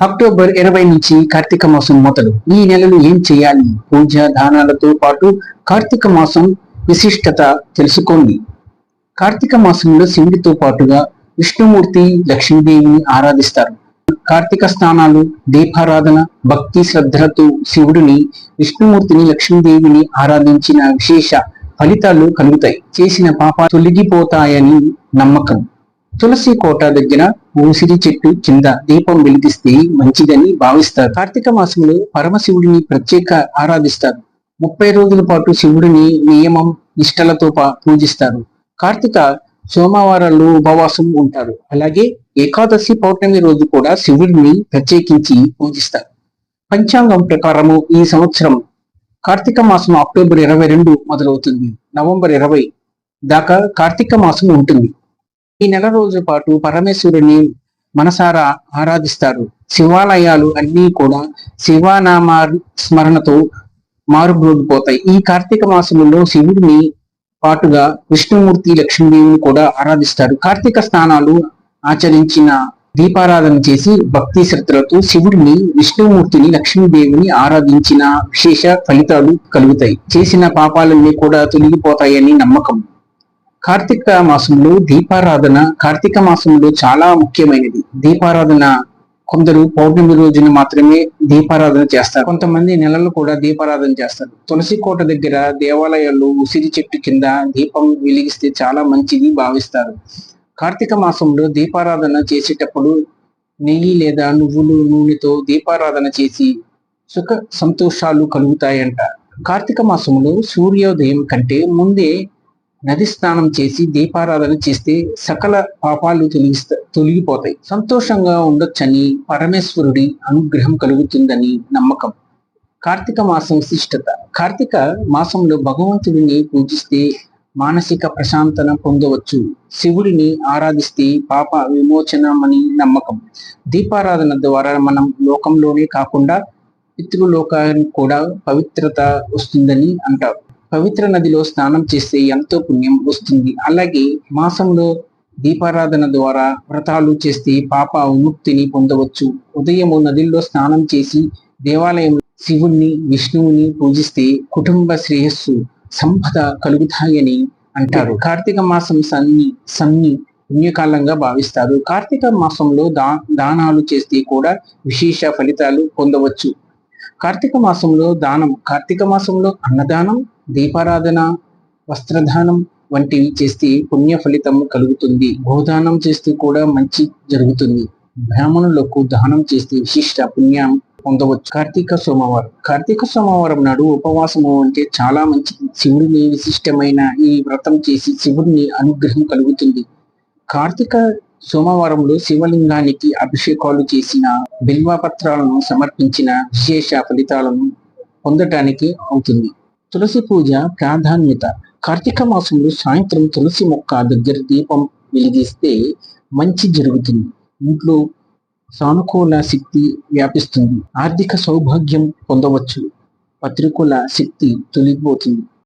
October ఇరవై నుంచి కార్తీక మాసం మొదలు. ఈ నెలలో ఏం చేయాలి? పూజ దానాలతో పాటు కార్తీక మాసం విశిష్టత తెలుసుకోండి. కార్తీక మాసంలో శివుడితో పాటుగా విష్ణుమూర్తి లక్ష్మీదేవిని ఆరాధిస్తారు. కార్తీక స్నానాలు దీపారాధన భక్తి శ్రద్ధలతో శివుడిని విష్ణుమూర్తిని లక్ష్మీదేవిని ఆరాధించిన విశేష ఫలితాలు కలుగుతాయి. చేసిన పాప తొలగిపోతాయని నమ్మకం. తులసి కోట దగ్గర ఊసిరి చెట్టు కింద దీపం వెలిగిస్తే మంచిదని భావిస్తారు. కార్తీక మాసంలో పరమశివుడిని ప్రత్యేక ఆరాధిస్తారు. ముప్పై రోజుల పాటు శివుడిని నియమం నిష్టలతో పూజిస్తారు. కార్తీక సోమవారాలు ఉపవాసం ఉంటారు. అలాగే ఏకాదశి పౌర్ణమి రోజు కూడా శివుడిని ప్రత్యేకించి పూజిస్తారు. పంచాంగం ప్రకారము ఈ సంవత్సరం కార్తీక మాసం అక్టోబర్ ఇరవై రెండు మొదలవుతుంది. నవంబర్ ఇరవై దాకా కార్తీక మాసం ఉంటుంది. ఈ నెల రోజుల పాటు పరమేశ్వరుని మనసారా ఆరాధిస్తారు. శివాలయాలు అన్నీ కూడా శివానామా స్మరణతో మారుమోగిపోతాయి ఈ కార్తీక మాసంలో శివుడిని పాటుగా విష్ణుమూర్తి లక్ష్మీదేవిని కూడా ఆరాధిస్తారు. కార్తీక స్నానాలు ఆచరించిన దీపారాధన చేసి భక్తి శ్రద్ధలతో శివుడిని విష్ణుమూర్తిని లక్ష్మీదేవిని ఆరాధించిన విశేష ఫలితాలు కలుగుతాయి. చేసిన పాపాలన్నీ కూడా తొలగిపోతాయని నమ్మకం. కార్తీక మాసంలో దీపారాధన కార్తీక మాసంలో చాలా ముఖ్యమైనది. దీపారాధన కొందరు పౌర్ణమి రోజున మాత్రమే దీపారాధన చేస్తారు. కొంతమంది నెలలు కూడా దీపారాధన చేస్తారు. తులసి కోట దగ్గర దేవాలయాల్లో ఉసిరి చెట్టు కింద దీపం వెలిగిస్తే చాలా మంచిది భావిస్తారు. కార్తీక మాసంలో దీపారాధన చేసేటప్పుడు నెయ్యి లేదా నువ్వులు నూనెతో దీపారాధన చేసి సుఖ సంతోషాలు కలుగుతాయంట. కార్తీక మాసంలో సూర్యోదయం కంటే ముందే నది స్నానం చేసి దీపారాధన చేస్తే సకల పాపాలు తొలగిస్తా తొలగిపోతాయి. సంతోషంగా ఉండొచ్చని పరమేశ్వరుడి అనుగ్రహం కలుగుతుందని నమ్మకం. కార్తీక మాసం విశిష్టత. కార్తీక మాసంలో భగవంతుడిని పూజిస్తే మానసిక ప్రశాంతన పొందవచ్చు. శివుడిని ఆరాధిస్తే పాప విమోచనమని నమ్మకం. దీపారాధన ద్వారా మనం లోకంలోనే కాకుండా పితృలోకానికి కూడా పవిత్రత వస్తుందని అంటారు. పవిత్ర నదిలో స్నానం చేస్తే ఎంతో పుణ్యం వస్తుంది. అలాగే మాసంలో దీపారాధన ద్వారా వ్రతాలు చేస్తే పాప విముక్తిని పొందవచ్చు. ఉదయము నదిలో స్నానం చేసి దేవాలయంలో శివుణ్ణి విష్ణువుని పూజిస్తే కుటుంబ శ్రేయస్సు సంపద కలుగుతాయని అంటారు. కార్తీక మాసం సన్ని సన్ని పుణ్యకాలంగా భావిస్తారు. కార్తీక మాసంలో దా దానాలు చేస్తే కూడా విశేష ఫలితాలు పొందవచ్చు. కార్తీక మాసంలో దానం కార్తీక మాసంలో అన్నదానం దీపారాధన వస్త్రదానం వంటివి చేస్తే పుణ్య ఫలితం కలుగుతుంది. గోదానం చేస్తే కూడా మంచి జరుగుతుంది. బ్రాహ్మణులకు దానం చేస్తే విశిష్ట పుణ్యం పొందవచ్చు. కార్తీక సోమవారం. కార్తీక సోమవారం నాడు ఉపవాసము అంటే చాలా మంచిది. శివుడిని విశిష్టమైన ఈ వ్రతం చేసి శివుడిని అనుగ్రహం కలుగుతుంది. కార్తీక సోమవారంలో శివలింగానికి అభిషేకాలు చేసిన బిల్వపత్రాలను సమర్పించిన విశేష ఫలితాలను పొందటానికి అవుతుంది. తులసి పూజ ప్రాధాన్యత. కార్తీక మాసంలో సాయంత్రం తులసి మొక్క దగ్గర దీపం వెలిగిస్తే మంచి జరుగుతుంది. ఇంట్లో సానుకూల శక్తి వ్యాపిస్తుంది. ఆర్థిక సౌభాగ్యం పొందవచ్చు. పత్రికల శక్తి తొలగిపోతుంది.